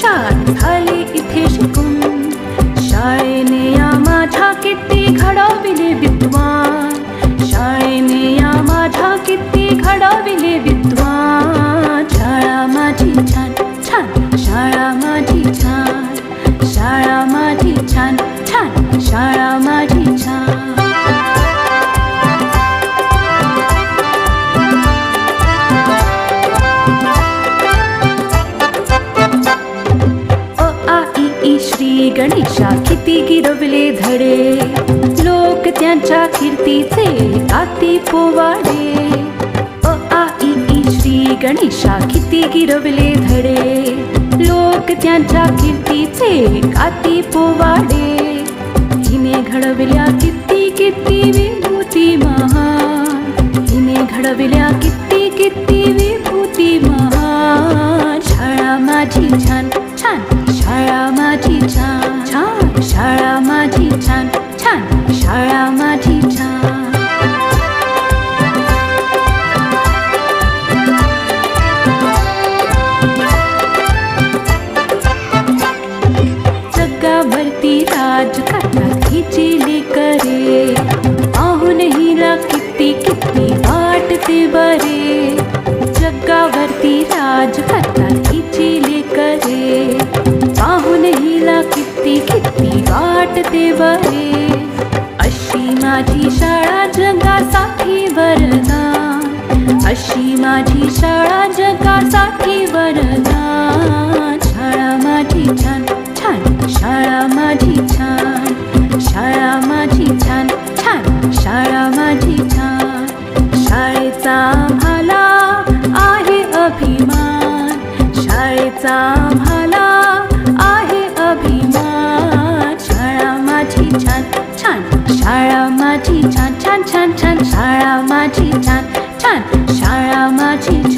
সান श्री गणेशा किती गिरवले धडे. लोक त्यांच्या कीर्तीचे आती पोवाडे. अ आ इ ई श्री गणेशा किती गिरवले धडे. लोक त्यांच्या कीर्तीचे आती पोवाडे. हिने घडविल्या किती किती जगावरती राज करतात हिची लेकरे पाहून हिला किती किती वाटते बरे. जगावरती राज करतात हिची लेकरे पाहून हिला किती किती वाटते बरे. अशी माझी शाळा जगासाठी वरदान अशी माझी शाळा जगासाठी वरदान माझी छान छान छान छान